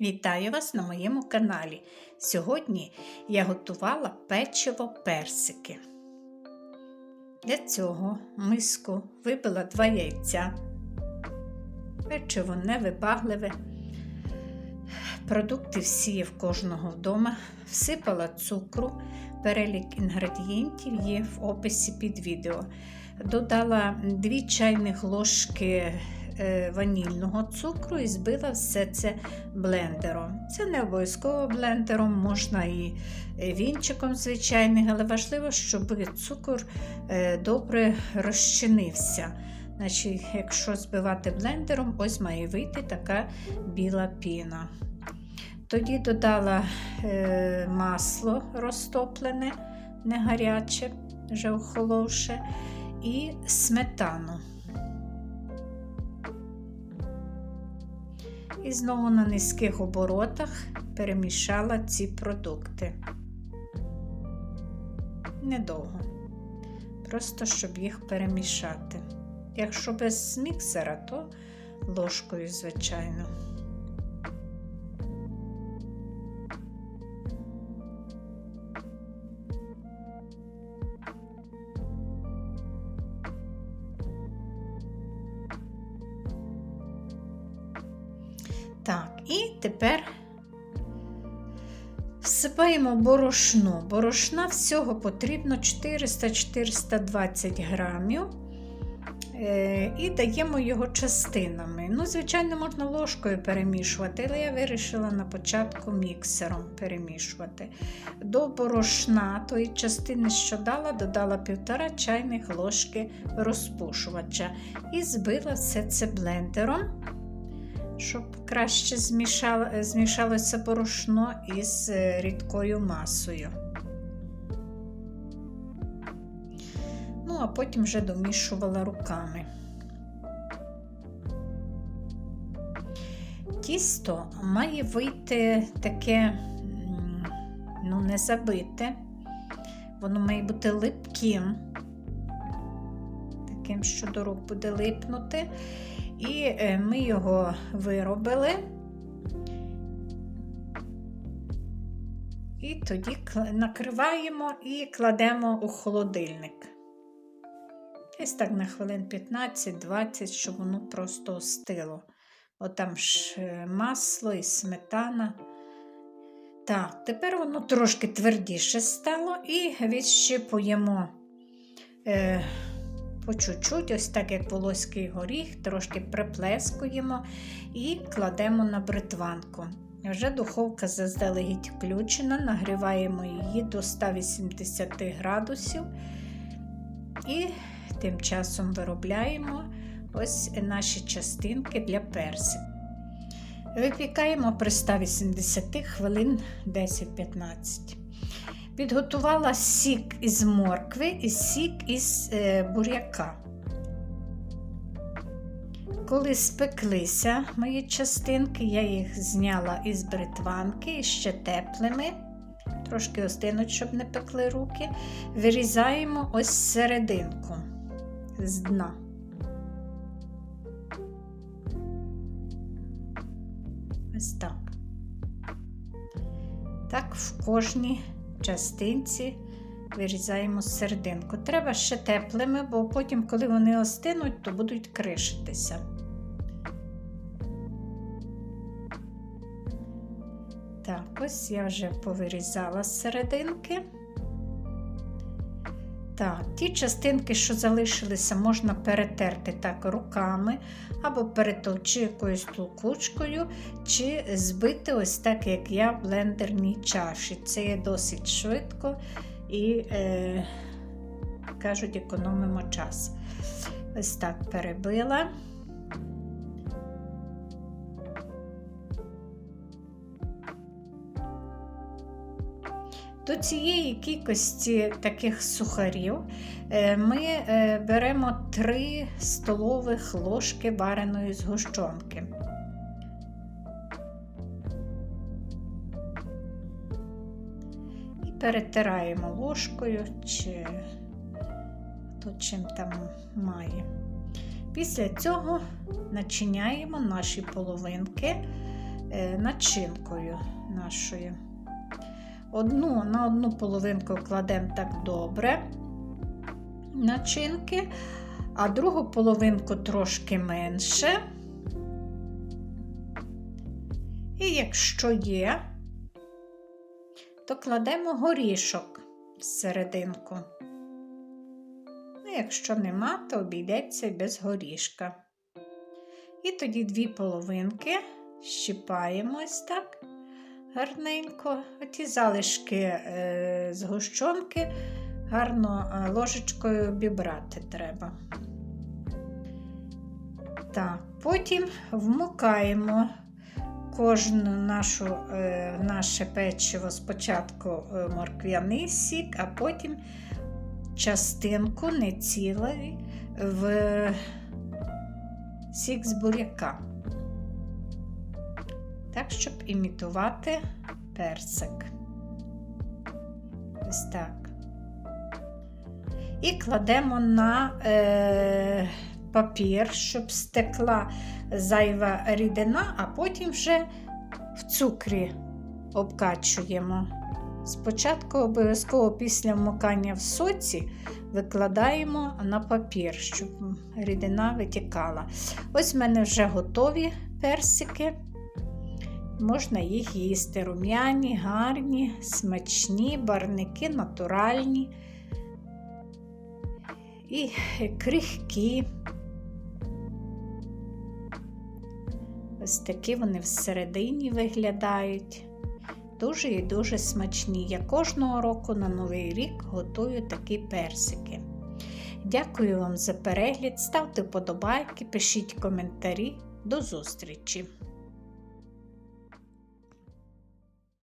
Вітаю вас на моєму каналі. Сьогодні я готувала печиво персики. Для цього миску вибила два яйця. Печиво невибагливе. Продукти всі є в кожного вдома. Всипала цукру. Перелік інгредієнтів є в описі під відео. Додала 2 чайних ложки ванільного цукру і збила все це блендером. Це не обов'язково блендером, можна і вінчиком звичайним, але важливо, щоб цукор е, добре розчинився. Значить, Якщо збивати блендером, ось має вийти така біла піна. Тоді додала е, масло розтоплене, не гаряче, вже охоловше, і сметану. І знову на низьких оборотах перемішала ці продукти. Недовго. Просто щоб їх перемішати. Якщо без міксера, то ложкою, звичайно. Тепер всипаємо борошно. Борошна всього потрібно 400-420 грамів. Е, і даємо його частинами. Ну, Звичайно, можна ложкою перемішувати, але я вирішила на початку міксером перемішувати. До борошна тої частини, що дала, додала 1,5 чайних ложки розпушувача і збила все це блендером щоб краще змішало, змішалося борошно із е, рідкою масою. Ну, а потім вже домішувала руками. Тісто має вийти таке, ну, не забите, воно має бути липким, таким, що до рук буде липнути. І е, ми його виробили. І тоді накриваємо і кладемо у холодильник. Ось так на хвилин 15-20, щоб воно просто остило. От там ж е, масло і сметана. Так, тепер воно трошки твердіше стало і відщипуємо. Е, по чуть-чуть, ось так як волоський горіх, трошки приплескуємо і кладемо на бритванку. Вже духовка заздалегідь включена, нагріваємо її до 180 градусів. І тим часом виробляємо ось наші частинки для персик. Випікаємо при 180 хвилин 10-15. Підготувала сік із моркви і сік із е, буряка. Коли спеклися мої частинки, я їх зняла із бритванки ще теплими, трошки остинуть, щоб не пекли руки, вирізаємо ось серединку з дна. Ось так. Так, в кожній частинці вирізаємо серединку. Треба ще теплими, бо потім, коли вони остинуть, то будуть кришитися. Так, ось я вже повирізала серединки. Так, ті частинки, що залишилися, можна перетерти так руками, або перетовчи якоюсь толкучкою, чи збити ось так, як я в блендерній чаші. Це є досить швидко і, е, кажуть, економимо час. Ось так перебила. До цієї кількості таких сухарів е, ми е, беремо 3 столових ложки вареної згущенки. І перетираємо ложкою чи хто чим там має. Після цього начиняємо наші половинки е, начинкою нашою. Одну, на одну половинку кладемо так добре начинки, а другу половинку трошки менше. І якщо є, то кладемо горішок всерединку. Ну, якщо нема, то обійдеться без горішка. І тоді дві половинки щипаємо ось так гарненько. Оті залишки е, з гущонки гарно е, ложечкою обібрати треба. Так, потім вмикаємо кожну нашу, е, наше печиво спочатку морквяний сік, а потім частинку не цілий в сік з буряка. Так, щоб імітувати персик. Ось так. І кладемо на е, папір, щоб стекла зайва рідина, а потім вже в цукрі обкачуємо. Спочатку обов'язково після вмикання в соці викладаємо на папір, щоб рідина витікала. Ось в мене вже готові персики. Можна їх їсти. Рум'яні, гарні, смачні, барники натуральні і крихкі. Ось такі вони всередині виглядають. Дуже і дуже смачні. Я кожного року на Новий рік готую такі персики. Дякую вам за перегляд. Ставте вподобайки, пишіть коментарі. До зустрічі!